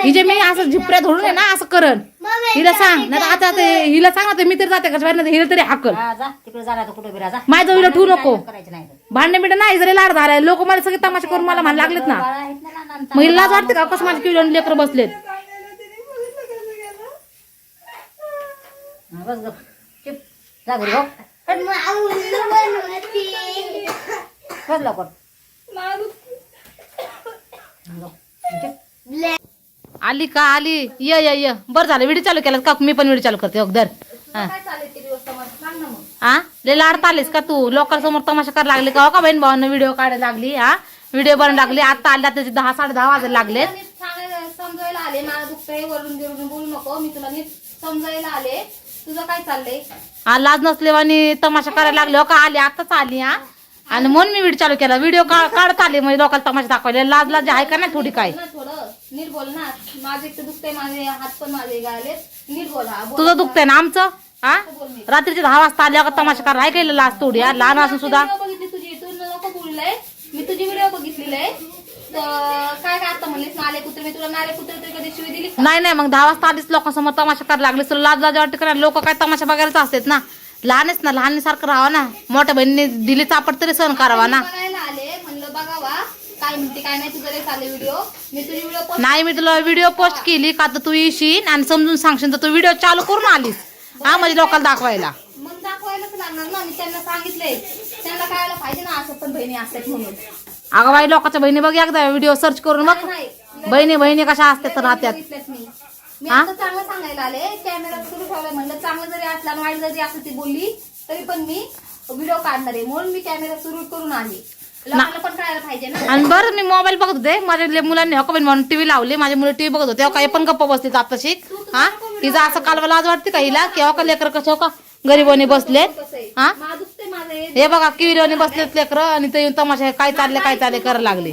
हिजे मी असं झिपऱ्या धरून आहे ना असं करण हिला सांग नाही तर आता ते हिला सांग ना ते मी तरी जाते का बाहेर हिला तरी हाकल हा, जा तिकडे जाणार तर कुठे बिरा जा माझ्या जवळ ठेवू नको करायचं नाही. भांडणे बिडे नाही जरी लाड झालाय लोक मला सगळे तमाशा करून मला म्हणायला लागलेत ना बाळा आहेत ना लहान मग हिला लाज वाटते का कसं माझ्या किलो लेकर बसलेत हा, बस गप. चुप. जा घरी हो बस लवकर गप. चुप. आली का? आली. ये ये ये. बरं झालं व्हिडिओ चालू केला का? मी पण व्हिडिओ चालू करते. अगदर हा. हा लय लाडत आलीस का तू? लोकांसमोर तमाशा करायला लागली का हो का बहीण भावानं व्हिडिओ काढायला लागली हा? व्हिडिओ बनवायला लागली. आता आल्या त्याचे दहा साडे दहा वाजायला सांगायला समजायला आले. मला दुखतंय वरून बिरून बोलू नको. मी तुला नीट समजायला आले. तुझं काय चाललंय? हा लाज नसलेवानी तमाशा करायला लागले. हो का? आली आताच आली हा? आणि म्हणून मी व्हिडिओ चालू केला. व्हिडिओ काढत आले. म्हणजे लोकांना तमाशा दाखवायला. लाज लाज आहे का नाही थोडी काय? नीट बोल ना. माझे एक तर दुखतंय माझे हात पण माझे गाळले नीट बोल हा. तुझं दुखतंय ना आमचं? हा? रात्रीचे दहा वाजता आल्या का तमाशा करायला काय केलं लाज थोडी हा? लहान असून सुद्धा. बघितली तुझी तू नको बोललंय. मी तुझी व्हिडिओ बघितलेली आहे. तर काय काय आता म्हणलीस? नाले कुत्रे मी तुला नाले कुत्रे तरी कधी शिवी दिली नाही नाही मग दहा वाजता आलीच लोकांसमोर तमाशा करायला लागले तर लाज लाज वाटते करा लोक काय तमाशा बघायलाच असतात ना? लहानच ना लहानसारखं राहावा ना. मोठ्या बहिणीने दिली चापट तरी सहन करावा ना बघायला आले म्हणलं बघावा काय म्हणते काय नाही तुझं व्हिडिओ मी तुझी व्हिडिओ पोस्ट नाही मी तुला व्हिडिओ पोस्ट केली का तर तू येशील आणि समजून सांगशील तर तू व्हिडिओ चालू करून आलीस. हा म्हणजे लोकांना दाखवायला. मग दाखवायलाच लागणार ना मी त्यांना सांगितलंय. त्यांना कळायला पाहिजे ना असं पण बहिणी असतात म्हणून. अगं बाई लोकांच्या बहिणी बघ एकदा व्हिडिओ सर्च करून बघ. नाही बहिणी बहिणी कशा असतात तर राहत्यात बघितलंच मी. मी हा? आता चांगलं सांगायला आले. कॅमेरा सुरू ठेवलाय म्हणलं चांगलं जरी असला आणि वाईट जरी असं ती बोलली तरी पण मी व्हिडिओ काढणार आहे म्हणून मी कॅमेरा सुरू करून आली. लोकांना पण कळायला पाहिजे ना. आणि बरं मी मोबाईल बघत होते. माझ्या ले- मुलांनी हो का बाई म्हणून टीव्ही लावली. माझी मुलं टीव्ही बघत होते. हो का हे पण गप्प बसली आता शिक हा? हिचं असं कालवा लाज वाटते का हिला? की हो का लेकर कसं हो का गरीबाने आहे? हा? माझं दुखतंय माझं हे हे बघा किविलोने बसलेत लेकर आणि ते येऊन तमाशा काय चालले काय चालले करायला लागले.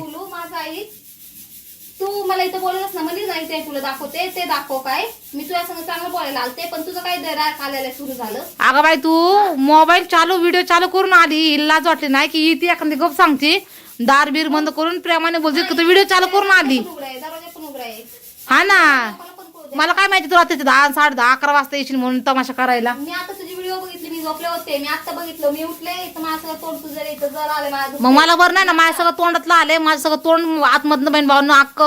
मला इथं बोललंस ना म्हणजे नाही ते तुला दाखवते ते दाखव काय. मी तुझ्या संग चांगलं बोलायला आलते पण तुझं काय राग आलेलं सुरू झालं? अगं बाई तू मोबाईल चालू व्हिडिओ चालू करून आली हिला लाज वाटली नाही की ती एखादी गप सांगते. दार बीर बंद करून प्रेमाने बोलते की तू व्हिडिओ चालू करून आली. दरवाजा पण हा ना. मला काय माहिती तुला त्याचे दहा साडे दहा अकरा वाजता येशील म्हणून तमाशा करायला. मी आता तुझी व्हिडिओ बघितली मी झोपले होते. मी आता बघितलं मी उठले इथं माझं तोंड तुझं इथं जर आले माझं मग मला बरं नाही ना माझ्या सगळं तोंडातलं आले माझं सगळं तोंड आतमधनं बहीण भाऊन अक्क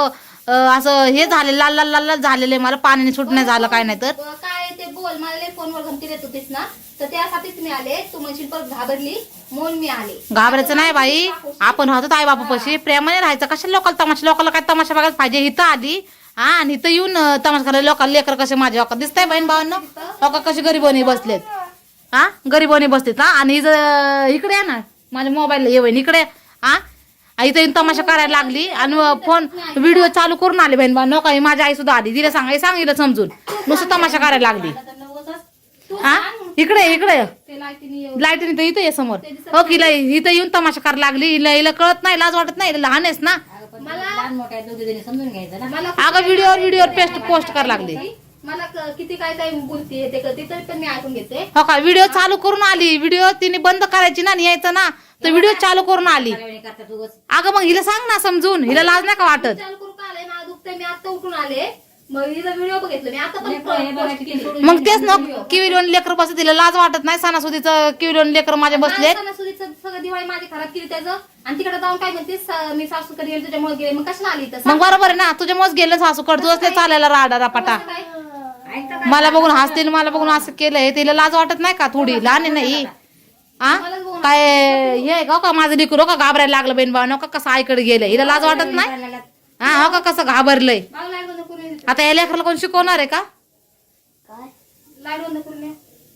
असं हे झाले लाल लाल लाल लाल झालेले मला पाण्याने सुट नाही झालं काय नाही तर. काय ते बोल. मला लय फोनवर धमकी देत होतीस ना. तर त्यासाठीच मी आले. तू म्हणशील परत घाबरली म्हणून मी आले. घाबरायचं नाही बाई. आपण राहतो आई बापापाशी प्रेमाने राहायचं. कशा लोकांना तमाशा? लोकांना काय तमाशा बघायला पाहिजे? इथं आली हा आणि इथं येऊन तमाशा करायला लोकांना लेकर कसे माझे लोक दिसतंय बहीण भावांना? लोक कशी गरीबोनी बसलेत. हा गरीबोनी बसलेत. हा आणि इकडे आहे ना. माझ्या मोबाईल ये बहीण इकडे हा आ, इथं येऊन तमाशा करायला लागली आणि फोन व्हिडिओ चालू करून आले बहीण भाऊ नका ही माझी आई सुद्धा आली. तिला सांगाय सांगितलं समजून. नुसतं तमाशा करायला लागली. हा? इकडे इकडे. लाईटीने तर इथं ये समोर. हो की लाई- इथं येऊन तमाशा करायला लागली. हिला हिला कळत नाही लाज वाटत नाही लहान आहेस ना. अगं पण ते लहान मोठ्या आहेत, दोघी जणी समजून घ्यायचं ना. मला अगं व्हिडिओ व्हिडिओ पेस्ट पोस्ट करायला लागली. मला क- किती काय काय बोलते ते कळते तरी पण मी ऐकून घेते. हो का? व्हिडिओ चालू करून आली. व्हिडिओ तिने बंद करायची ना आणि यायचं ना तर व्हिडिओ चालू करून आली. करतात उगाच. अगं मग हिला सांग ना समजून. हिला लाज नाही का वाटत? चालू करून का आले मला दुखतंय मी आता उठून आले. मग हिचा व्हिडिओ बघितलं मी आता पण लेकरं हे बघायचं post की केली. सोडून मग तेच ना किविलोन लेकर बसत तिला लाज वाटत नाही सणासुदीचं किविलोन लेकर माझे बसले माझ्या सणासुदीचं सगळं दिवाळी माझी खराब केली त्याचं. आणि तिकडे जाऊन काय म्हणतेस स- मी सासू कधी गेले तुझ्यामुळे गेले. मग कशाला आली तसं मग बरोबर आहे ना तुझ्या मोज गेलं सासू कड तुझं ते चालायला राडा रापाटा? मला बघून हसतील मला बघून असं केलंय. तिला लाज वाटत नाही का थोडी? लहान आहे नाही आ? काय हे आहे का? हो का माझं लिकूर? हो का घाबरायला लागलं बहीण भाऊ का कसं आईकडे गेलं हिला लाज वाटत नाही? हा हो का कसं घाबरलंय. आता या लेकराला कोण शिकवणार आहे का.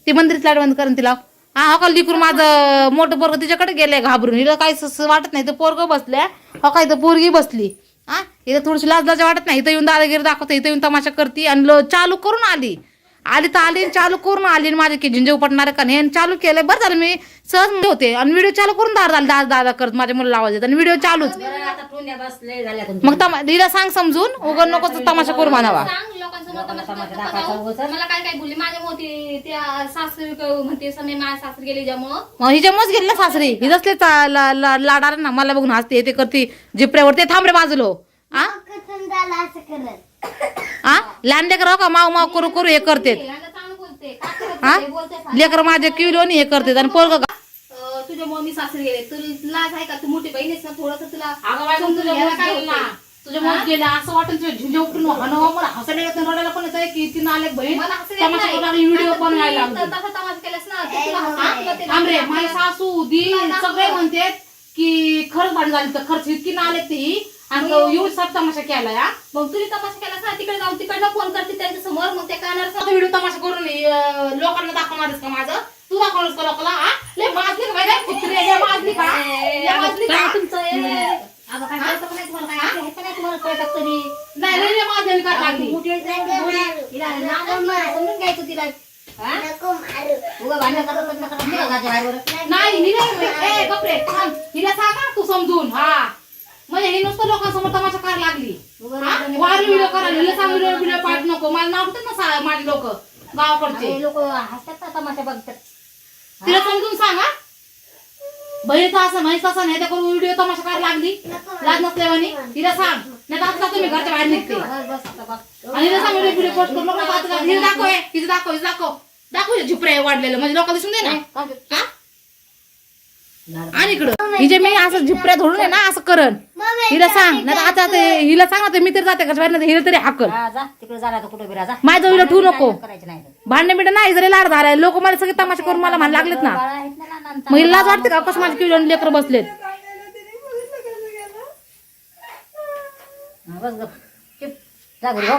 ती मंदिरात लाइट बंद करून तिला. हा हो का लिकूर माझं मोठं पोरग तिच्याकडे गेलंय घाबरून? हिला काही सस वाटत नाही. तर पोरग बसल्या. हो का इथं पोरगी बसली. हा इथं थोडीशी लाज लाज वाटत नाही. इथं येऊन दादागिरी दाखवते इथं येऊन तमाशा करते आणि ल- चालू करून आली. आली तर आली आणि चालू करून आली आणि माझे की झिंजे उपटणार का नाही? आणि चालू केलं बरं झालं मी सहज होते. आणि व्हिडिओ चालू करून दार दादा दादा करत माझ्या मुलं आवाज येत आणि व्हिडिओ चालूच. मग तमा हिला सांग समजून. उगन नको तमाशा करू म्हणावा. सांग लोकांसमोर तमाशा का? मला काय काय बोलली माझ्या मोठी त्या क- म्हणते समय माझ्या सासरी गेली ज्यामुळं मग हिच्या मस्त गेली ना सासरी. ही ला- लाडार ना. मला बघून हसते ते करते. जिपऱ्यावर ते थांबरे बाजूलो. आ? लहान लेकर हो का? माव माव करू करू हे करते. हा. लेकर माझे किलोनी हे करते. आणि पोरग अं, तुझ्या मम्मी सासरी गेले. तुला लाज आहे का? तू मोठी बहीण आहेस ना थोडस तुला तुझ्या काय गेलं होतंय? ना. तुझ्या मत गेलं असं वाटतं तुझ्या झुंजे उठून हनवा मला हसायला येत नाही, रडायला पण येतंय की ती नाले बहीण. मला हसू येत तमाशा नाही. करू लागली व्हिडिओ बनवायला लागली. तसा तमाशा केलास ना तर तुला हसू येते ना. थांब रे माझी सासू दी सगळे म्हणते की खरंच भांडण झाली तर खर्च इतकी नाले ती. आणि येऊन सब तमाशा केला या मग तुम्ही तमाशा केलास ना तिकडे जाऊन तिकडनं फोन करते त्यांच्यासमोर मग ते कानावर व्हिडिओ तमाशा करून अं, लोकांना दाखवणारच का माझं? तू दाखवणारच का लोकांना हा? लय माजली का बाई, लय कुत्रे, लय माजली का? लय माजली का? काय तुमचं हे? अगं काय कळतं का नाही तुम्हाला? काय आहे? का नाही तुम्हाला कळतं तरी नाही लय लय माजली का लागली? मोठी आहे ना, मोठी. तिला नाव समजून घ्यायचं तिला. हा? उगा भांडण करत लग्न करत नाही का घराच्या बाहेर? नाही हिला ए कपडे थांब. हिला सांगा तू समजून हा. म्हणजे ही नुसतं लोकांसमोर तमाशा करायला लागली. वारी व्हिडिओ करायला सांग व्हिडिओ व्हिडिओ पाठ नको. मला नाव ना माझे लोक? गावाकडचे. लोक हसतात ना तमाशा बघतात. तिला समजून सांगा बहिणीचं असं म्हैस असं नाही करून व्हिडिओ तमाशा करायला लागली? लाज नसल्यावानी तिला सांग. नाही तर आता तुम्ही घरच्या बाहेर निघते. आणि हिला सांग व्हिडिओ पोस्ट करू नको आता हिला दाखव हिचं दाखव हिचं दाखव. दाखव झुपरे वाढलेलं. म्हणजे लोक दिसून दे ना. हा? आणि इकडं. हिजे मी असं झिपऱ्या धरून आहे ना असं करण. हिला सांग नाही आता ते- हिला सांग ना मी तरी जाते घरच्या बाहेर नाही तर हिला तरी हाकल. हा, जा तिकडे जा आता कुठं बिरा जा. माझ्या जवळ ठेवू नको. करायचं नाही. भांडणे बिडे नाही जरी लाड झालाय लोक मला सगळे तमाशा करून मला म्हण लागलेत ना. बाळा आहेत ना लहान मग हिला लाज वाटते का? कसं माझे किलो लेकर बसलेत? हा, बस गप. चुप. जा घरी हो.